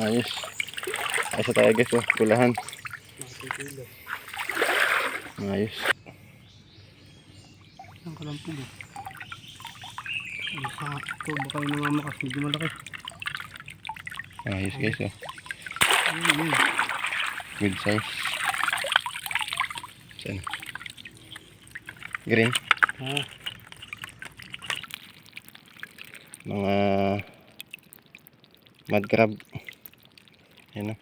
Ayos. Ayos na tayo guys, oh. Nakikilo. Ayos. Ang kalampog eh. Sa ito baka yung namamakas medyo malaki. Ayos guys, oh. Good size. Saan? Green. Ah, Mga mud crab. Yan, oh.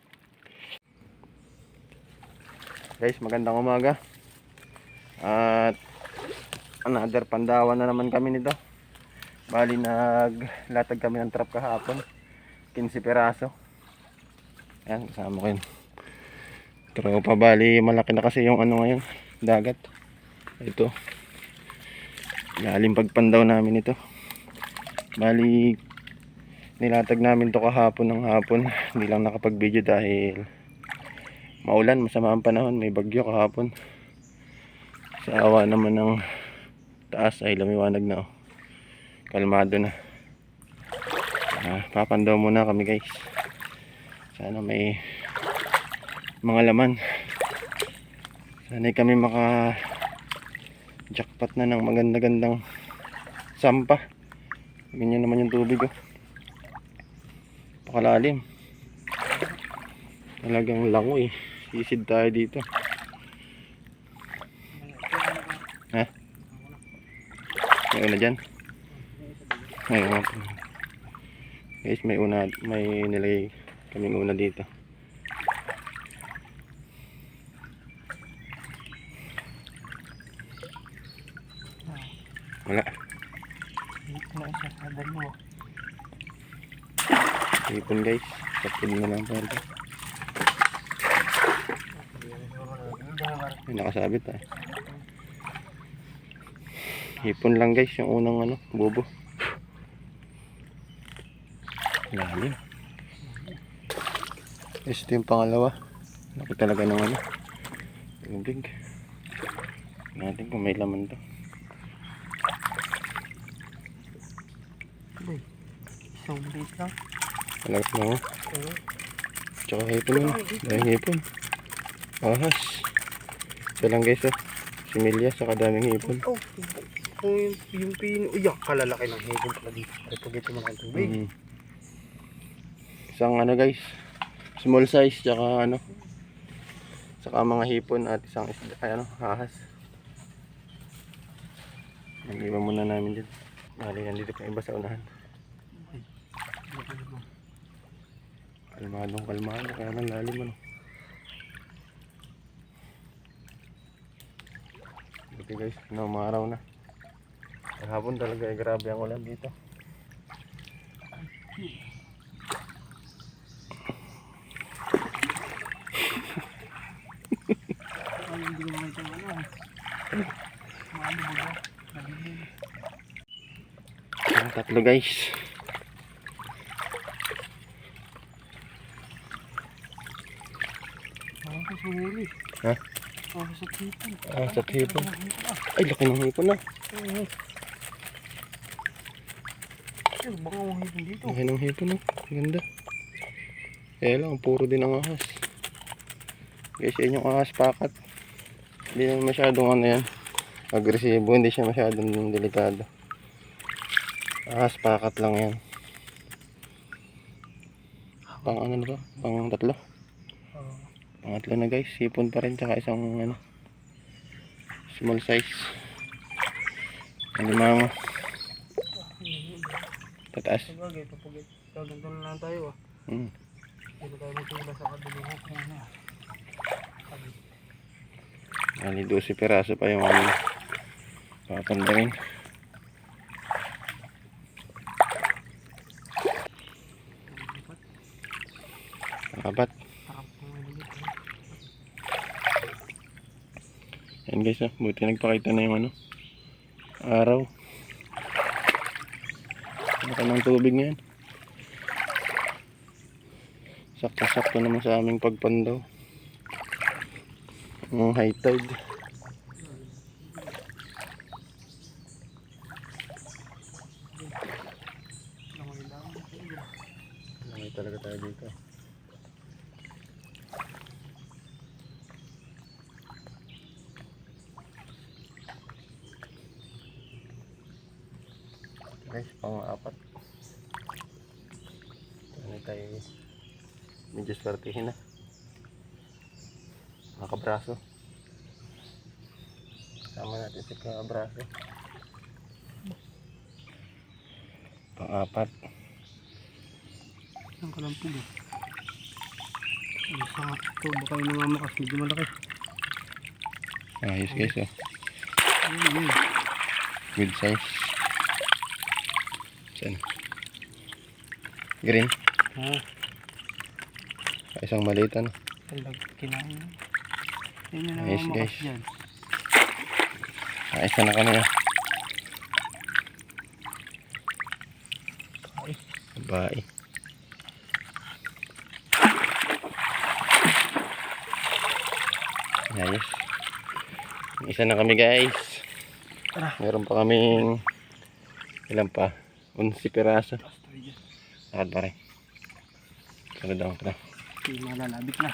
Guys, magandang umaga. At another pandawan na naman kami nito. Bali naglatag kami ng trap kahapon. 15 peraso. Ayan, kasama ko yun. Tropa, bali malaki na kasi yung ano ngayon, dagat. Ito. Lalim pagpandaw namin ito. Bali nilatag namin to kahapon ng hapon. Hindi lang nakapag-video dahil maulan, masama ang panahon, may bagyo kahapon. Sa awa naman ng taas ay lumiwanag na oh. Kalmado na. Ah, papandaw muna kami guys. Sana may mga laman. Sana kami maka jackpot na ng maganda-gandang sampa. Ganyan naman yung tubig oh. Pakalalim. Talagang langoy. Sisid tayo dito. Ha? May una dyan? May una. Guys, may una, may nilagay kaming una dito. Wala. na isa sa dalawa. Ipon guys. Tapon na lang tayo. Nakasabit ah. Hipon lang guys yung unang ano, bubo. Lalim. Guys, ito yung pangalawa. Laki talaga ng ano. Tubig. Natin kung may laman to. Isang maliit lang. Talaga na. Oo. Tsaka hipon yun. Dahil hipon. Ahas. Ito lang guys oh. Similya sa kadaming hipon. Oh, yung, yung pino, uy, kalalaki ng hibon pala dito. Ay, pag ito malaking tubig. Mm. Isang ano guys, small size tsaka ano, saka mga hipon at isang isda, ay ano, ahas. Nag-iba muna namin dyan. Mali, nandito pa iba sa unahan. Naman. Kalmadong kalmado, kaya lang lalim ano. Buti guys, no, umaraw na. Kahapon talaga, eh, grabe ang ulan dito. Ang tatlo guys. Ako sa sumuli. Ha? Tipon. Ah, sa hipon. Ah, Ay, laki ng hipon na. oo. Ay, baka ang hipon dito. Laki ng hipon no. Ganda. Kaya lang, puro din ang ahas. Guys, yan yung ahas pakat. Hindi naman masyadong ano yan. Agresibo, hindi siya masyadong delikado. Ahas pakat lang yan. Pang ano na to? Pang tatlo? Oo. Pangatlo na guys. Hipon pa rin tsaka isang ano. Small size. Ano mama? Tataas. Kaganto na lang tayo ah. Hmm. Hindi tayo magtula sa. Sabi, Ali 12 peraso pa yung ano. Papandangin. Apat. sarap ng maliit. eh. Yan guys, ah. buti nagpakita na yung ano. Araw. Baka ng tubig na yan. Sakto-sakto naman sa aming pagpandaw. Ang high tide. guys pang apat ano tayo medyo swertihin na. Makabraso sama natin si kabraso. Pang apat ang kalampog eh isa ito baka yung namamakas medyo malaki. Ayos guys oh. Good size. Saan? Green. Ah, Isang maliit ano. kinain. Yung Ayos, namamakas guys. dyan. Isa na kami ah. Babae. Ayos. Isa na kami guys. Meron pa kaming ilan pa? 11 piraso. Lakad pa rin. Sunod ako na. Hindi malalabit na.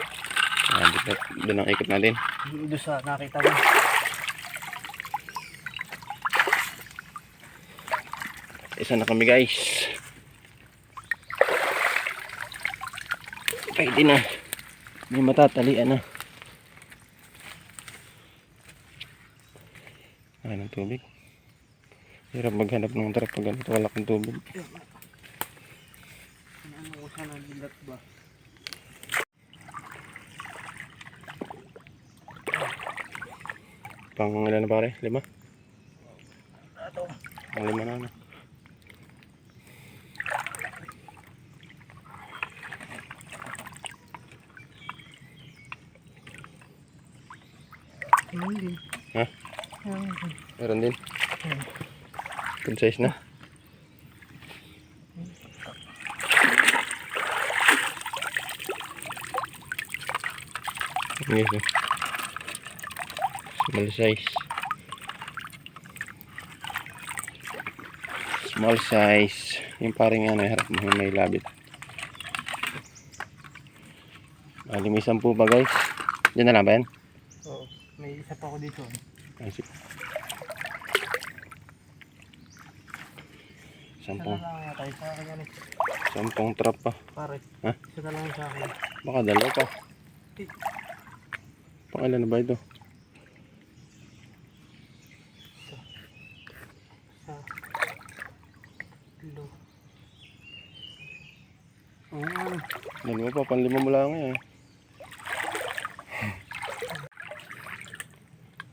Ah, dito, doon ang ikot natin. Doon sa nakita mo. Isa na kami guys. Pwede na. May matatalian na. Ah, ng tubig. Hirap maghanap ng trap pag ganito wala kang tubig. Pang ilan na pare? Lima? Pang lima na ano. Ayun din. Ha? Ayun din. Meron din. Hmm. Good size na. Yes, oh. Small size. Small size. Yung parang ano, harap mo may labit. Malimisan po ba guys? Diyan na lang ba yan? Oo. May isa pa ako dito. Ay, sige. Isa na Sampung, sampung trap pa. Pare. Ha? Isa na lang sa akin. Baka dalawa pa. Eh. Pangalan na ba ito? Sa. Lo. Oo. ano. Dalawa pa, panlima mo lang eh.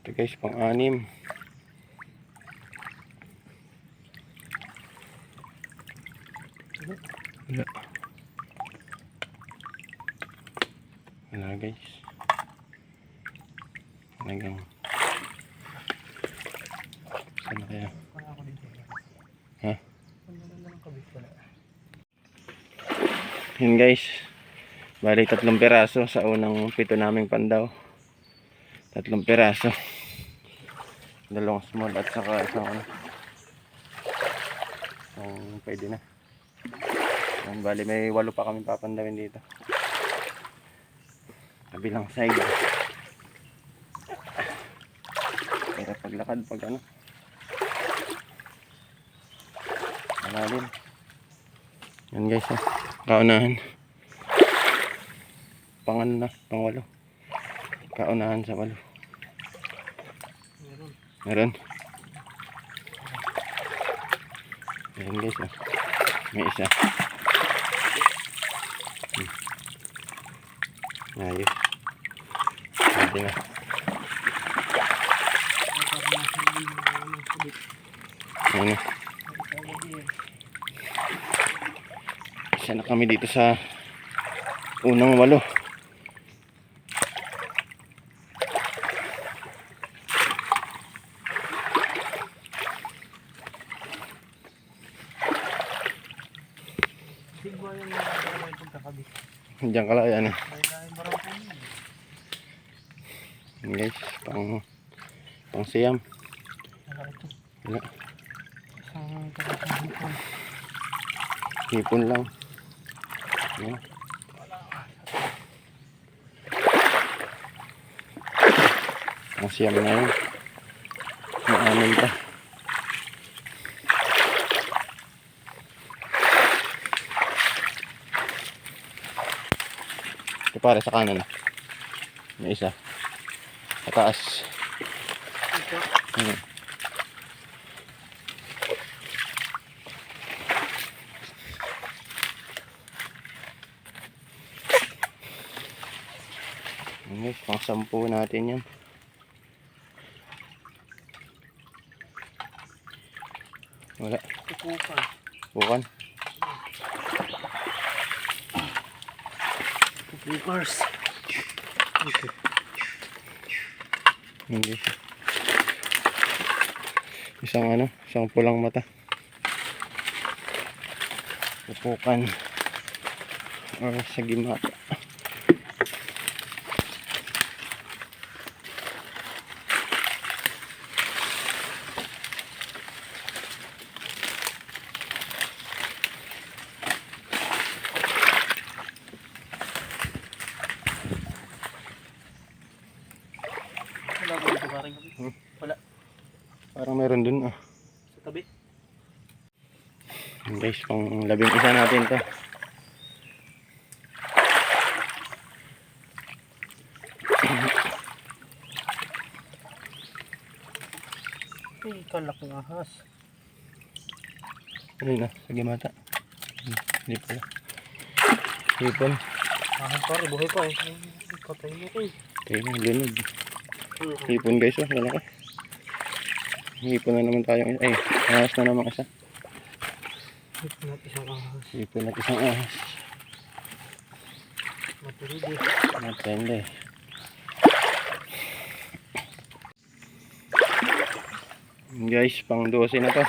Ito guys, pang-anim. Wala. Wala guys. Talagang. Saan na kaya? Wala ako dito. Ha? Ano na lang kabit wala. Yun guys. Bali tatlong piraso sa unang pito naming pandaw. Tatlong piraso. Dalawang small at saka isang ano. Isang pwede na. Yan, bali may walo pa kami papandawin dito. Kabilang side. Hirap paglakad pag ano. Malalim. Yan guys ha. Kaunahan. Pangan na, pangwalo. Kaunahan sa walo. Meron. Meron. Ayan guys oh. May isa. Hmm. Ayos. Pwede na. Ayan na. Isa na kami dito sa unang walo. Diyan ka lang yan eh. Guys, pang pang siyam. Wala. Hipon lang. Ayan. Ang siyam na yun. May anin pa. pare sa kanan. May isa. Sa taas. Ito. Hmm. Okay, pang sampu natin yan. Wala. Tukukan. Bukan. Tukukars. Okay. Hindi siya. Isang ano, isang pulang mata. Pupukan. Or sa gimata. Wala ba dito parang kami? Hmm. Wala. Parang meron dun ah. Sa tabi. Yun, Guys, pang labing isa natin to. Ay, kalak ng ahas. Ayun na, sa gimata. Hmm, Hindi pala. Hipon. Ahas pare, buhay pa eh. Ay, Patay mo ko eh. Na, lunod. Ano? Hipon guys, oh, malaki. Hipon na naman tayo. Ay, ahas na naman isa. Isang ahas. Hipon at isang ahas. Eh. Matende. Guys, pang 12 na to.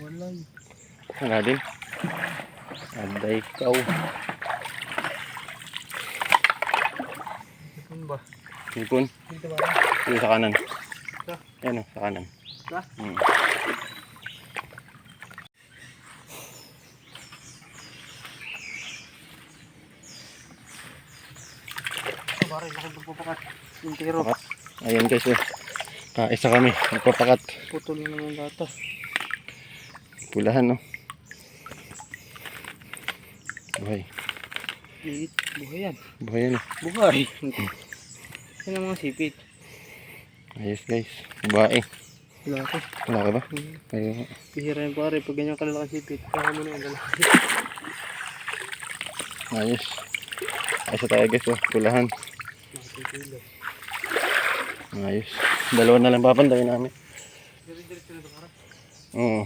Wala eh. Wala din. Aday ikaw. Ito ba? Hipon. Dito ba? Yung sa kanan. Sa? Ayan o, sa kanan. Sa? Hmm. Pare, laki magpapakat. Pakat. Ayan guys, oh. Kaisa kami. Nagpapakat. Putol na naman lata. Pulahan, no? Buhay. Liit. Buhay yan. Buhay yan. Buhay. Yan ang mga sipit. Ayos guys. Babae. Wala ka ba? Hmm. Kayo. Bihira yan pare. Pag ganyan kalalaking sipit. Kaya mo na yung lalaki. Ayos. Ayos na tayo guys, oh. Makikilo. Ayos. Dalawa na lang papandayin namin. Diretso na pare. Oo.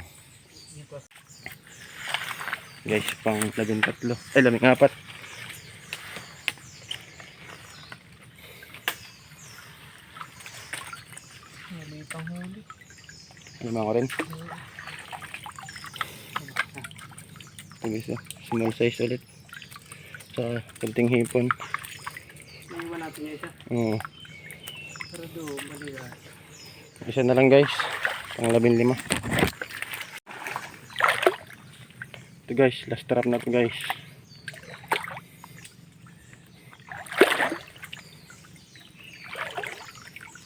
Guys, pang labing tatlo. Ay, labing apat. Maliit ang huli. Lima ko rin. Guys, oh. Small size ulit. Sa kunting hipon. Naiwan natin yung isa. Oo. Pero doon, malila. Isa na lang guys. Pang labing lima. Ito guys, last trap na to guys.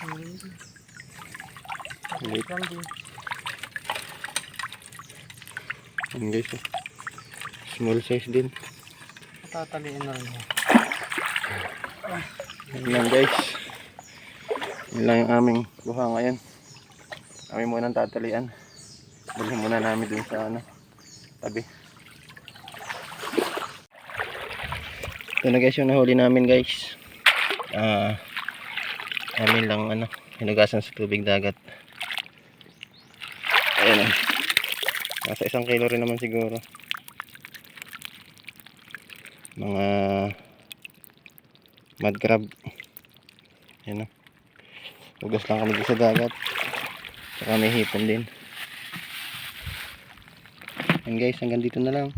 Maliit lang din. Yan guys, oh. Small size din. Tataliin na rin yan. Yan lang guys. Yan lang yung aming buha ngayon. Kami muna ang tatalian. Dalhin muna namin dun sa ano, tabi. Ito na guys yung nahuli namin guys. Ah, amin lang ano, hinugasan sa tubig dagat. Ayan o. Nasa isang kilo rin naman siguro. Mga mud crab. Yan o. Hugas lang kami sa dagat. Saka may hipon din. Yan guys, hanggang dito na lang.